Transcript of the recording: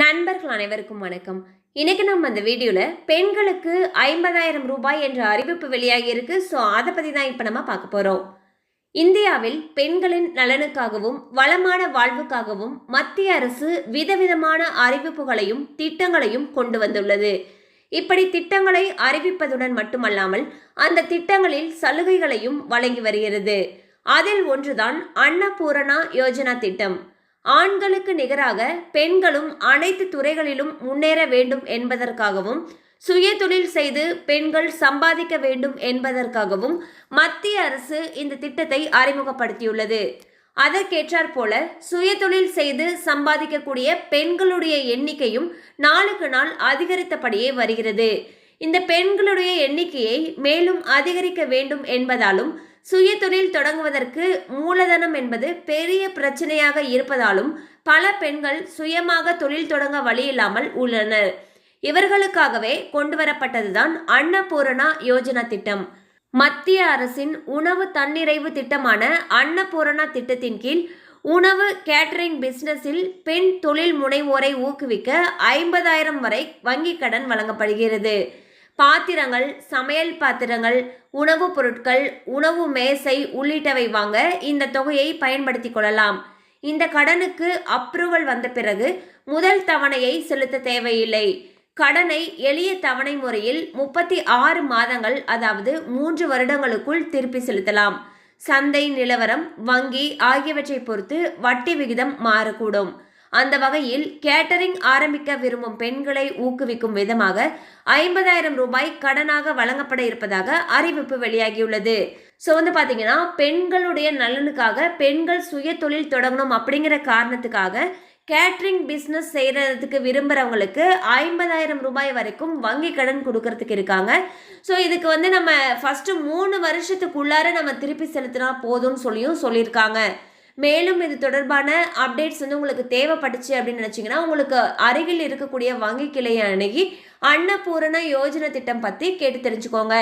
நண்பர்கள் அனைவருக்கும் வணக்கம். இன்னைக்கு நம்ம அந்த வீடியோவில் பெண்களுக்கு ஐம்பதாயிரம் ரூபாய் என்ற அறிவிப்பு வெளியாகி இருக்கு. ஸோ அதை பற்றி தான் இப்போ நம்ம பார்க்க போகிறோம் இந்தியாவில் பெண்களின் நலனுக்காகவும் வளமான வாழ்வுக்காகவும் மத்திய அரசு விதவிதமான அறிவிப்புகளையும் திட்டங்களையும் கொண்டு வந்துள்ளது. இப்படி திட்டங்களை அறிவிப்பதுடன் மட்டுமல்லாமல் அந்த திட்டங்களில் சலுகைகளையும் வழங்கி வருகிறது. அதில் ஒன்றுதான் அன்னபூரணா யோஜனா திட்டம். ஆண்களுக்கு நிகராக பெண்களும் அனைத்து துறைகளிலும் முன்னேற வேண்டும் என்பதற்காகவும் சுயதொழில் செய்து பெண்கள் சம்பாதிக்க வேண்டும் என்பதற்காகவும் மத்திய அரசு இந்த திட்டத்தை அறிமுகப்படுத்தியுள்ளது. அதற்கேற்றாற் போல சுயதொழில் செய்து சம்பாதிக்கக்கூடிய பெண்களுடைய எண்ணிக்கையும் நாளுக்கு நாள் அதிகரித்தபடியே வருகிறது. இந்த பெண்களுடைய எண்ணிக்கையை மேலும் அதிகரிக்க வேண்டும் என்பதாலும் சுய தொழில் தொடங்குவதற்கு மூலதனம் என்பது பெரிய பிரச்சனையாக இருப்பதாலும் பல பெண்கள் சுயமாக தொழில் தொடங்க வழியில்லாமல் உள்ளனர். இவர்களுக்காகவே கொண்டு வரப்பட்டதுதான் அன்னபூரணா யோஜனா திட்டம். மத்திய அரசின் உணவு தன்னிறைவு திட்டமான அன்னபூரணா திட்டத்தின் கீழ் உணவு கேட்டரிங் பிசினஸில் பெண் தொழில் முனைவோரை ஊக்குவிக்க ஐம்பதாயிரம் வரை வங்கிக் கடன் வழங்கப்படுகிறது. பாத்திரங்கள் சமையல் பாத்திரங்கள் உணவுப் பொருட்கள் உணவு மேசை உள்ளிட்டவை வாங்க இந்த தொகையை பயன்படுத்திக் கொள்ளலாம். இந்த கடனுக்கு அப்ரூவல் வந்த பிறகு முதல் தவணையை செலுத்த தேவையில்லை. கடனை எளிய தவணை முறையில் முப்பத்தி ஆறு மாதங்கள் அதாவது மூன்று வருடங்களுக்குள் திருப்பி செலுத்தலாம். சந்தை நிலவரம் வங்கி ஆகியவற்றை பொறுத்து வட்டி விகிதம் மாறக்கூடும். அந்த வகையில் கேட்டரிங் ஆரம்பிக்க விரும்பும் பெண்களை ஊக்குவிக்கும் விதமாக ஐம்பதாயிரம் ரூபாய் கடனாக வழங்கப்பட இருப்பதாக அறிவிப்பு வெளியாகியுள்ளது. ஸோ வந்து பார்த்தீங்கன்னா பெண்களுடைய நலனுக்காக பெண்கள் சுய தொழில் தொடங்கணும் அப்படிங்கிற காரணத்துக்காக கேட்ரிங் பிஸ்னஸ் செய்கிறதுக்கு விரும்புகிறவங்களுக்கு ஐம்பதாயிரம் ரூபாய் வரைக்கும் வங்கி கடன் கொடுக்கறதுக்கு இருக்காங்க. ஸோ இதுக்கு வந்து நம்ம ஃபஸ்ட்டு மூணு வருஷத்துக்குள்ளார நம்ம திருப்பி செலுத்தினா போதும்னு சொல்லியும் சொல்லியிருக்காங்க. மேலும் இது தொடர்பான அப்டேட்ஸ் வந்து உங்களுக்கு தேவைப்பட்டுச்சு அப்படின்னு நினச்சிங்கன்னா உங்களுக்கு அருகில் இருக்கக்கூடிய வங்கி கிளையை அணுகி அன்னபூரண யோஜனை திட்டம் பற்றி கேட்டு தெரிஞ்சுக்கோங்க.